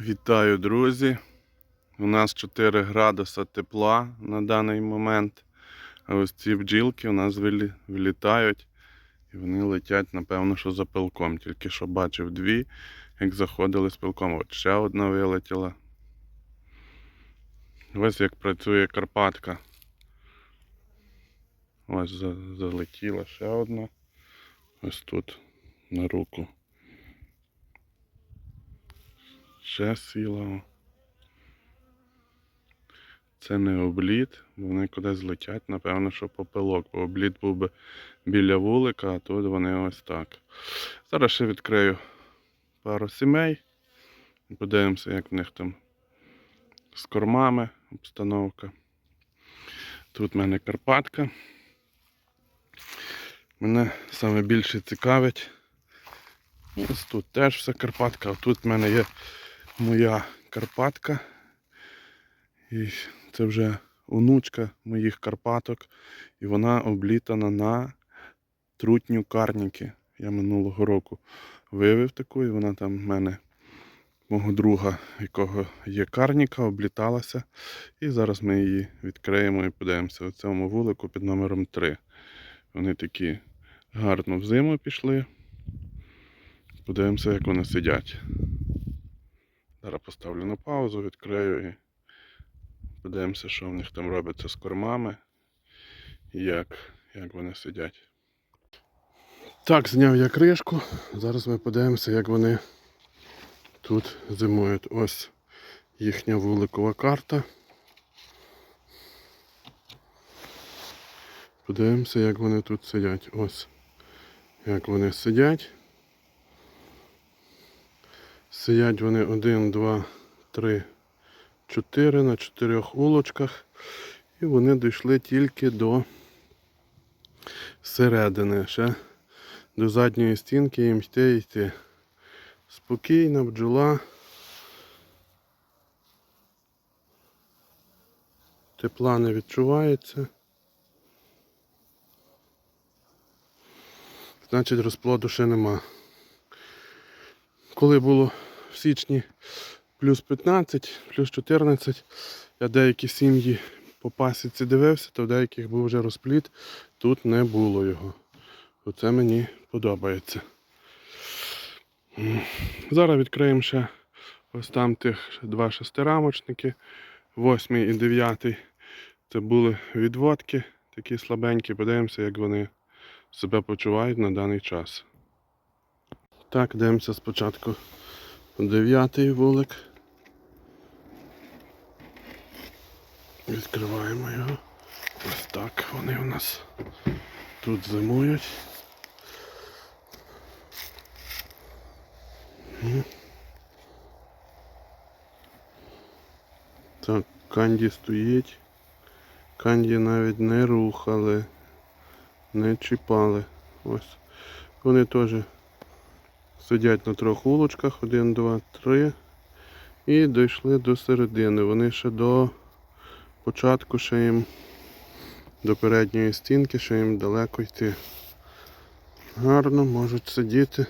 Вітаю, друзі! У нас 4 градуса тепла на даний момент. А ось ці бджілки у нас вилі- вилітають і вони летять, напевно, що за пилком. Тільки що бачив дві, як заходили з пилком. От ще одна вилетіла. Ось як працює Карпатка. Ось залетіла ще одна. Ось тут на руку. Ще сіла. Це не обліт, бо вони кудись летять, напевно, що попелок, бо обліт був би біля вулика, а тут вони ось так. Зараз ще відкрию пару сімей. Подивимося, як в них там з кормами обстановка. Тут в мене Карпатка. Мене саме більше цікавить. Ось тут теж все Карпатка, а тут в мене є моя Карпатка. І це вже онучка моїх Карпаток. І вона облітана на трутню карніки. Я минулого року вивів таку, і вона там в мене, мого друга, якого є карніка, обліталася. І зараз ми її відкриємо і подивимося у цьому вулику під номером 3. Вони такі гарно в зиму пішли. Подивимося, як вони сидять. Зараз поставлю на паузу, відкрию і подивимося, що в них там робиться з кормами як, як вони сидять. Так, зняв я кришку. Зараз ми подивимося, як вони тут зимують. Ось їхня вуликова карта. Подивимося, як вони тут сидять. Ось як вони сидять. Сидять вони 1, 2, 3, 4 на чотирьох улочках. І вони дійшли тільки до середини. Ще до задньої стінки їм йти йти. Спокійна бджола. Тепла не відчувається. Значить розплоду ще нема. Коли було в січні плюс 15, плюс 14, я деякі сім'ї по пасіці дивився, то в деяких був вже розпліт, тут не було його. Оце мені подобається. Зараз відкриємо ще ось там тих два шестирамочники, восьмий і дев'ятий. Це були відводки, такі слабенькі. Подивимося, як вони себе почувають на даний час. Так, дивимося спочатку дев'ятий вулик. Відкриваємо його. Ось так вони у нас тут зимують. Так, канді стоїть. Канді навіть не рухали, не чіпали. Ось. Вони теж сидять на трьох вулочках. Один, два, три. І дійшли до середини. Вони ще до початку ще їм до передньої стінки, ще їм далеко йти. Гарно можуть сидіти.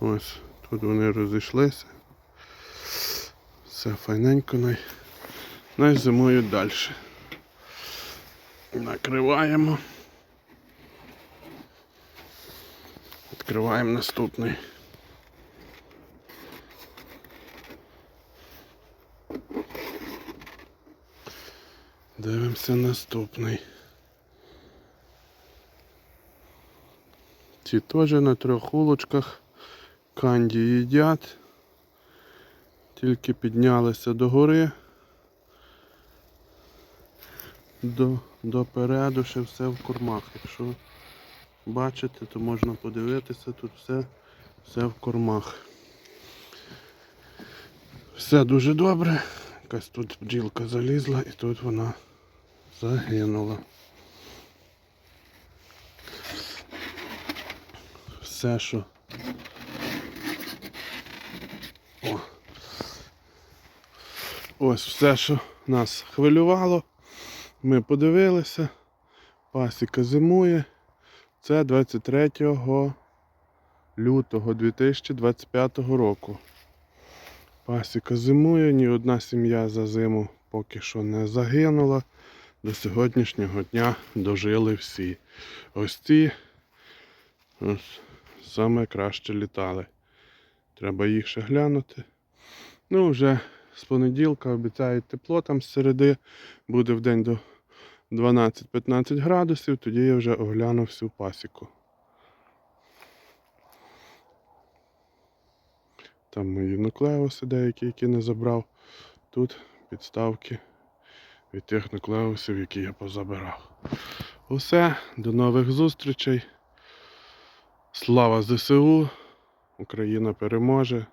Ось, тут вони розійшлися. Все файненько, най, най зимують далі. Накриваємо. Відкриваємо наступний. Дивимося наступний. Ці теж на трьох улочках канді їдять. Тільки піднялися до гори. До, допереду ще все в кормах. Якщо бачите, то можна подивитися, тут все, все в кормах. Все дуже добре. Якась тут бджілка залізла і тут вона загинула. Все, що. О. Ось все, що нас хвилювало. Ми подивилися. Пасіка зимує. Це 23 лютого 2025 року. Пасіка зимує, ні одна сім'я за зиму поки що не загинула. До сьогоднішнього дня дожили всі. Ось ці ось, саме краще літали. Треба їх ще глянути. Ну, вже з понеділка обіцяють тепло там з середи. Буде в день до 12-15 градусів, тоді я вже огляну всю пасіку. Там мої нуклеуси деякі, які не забрав. Тут підставки від тих нуклеусів, які я позабирав. Усе, до нових зустрічей. Слава ЗСУ! Україна переможе!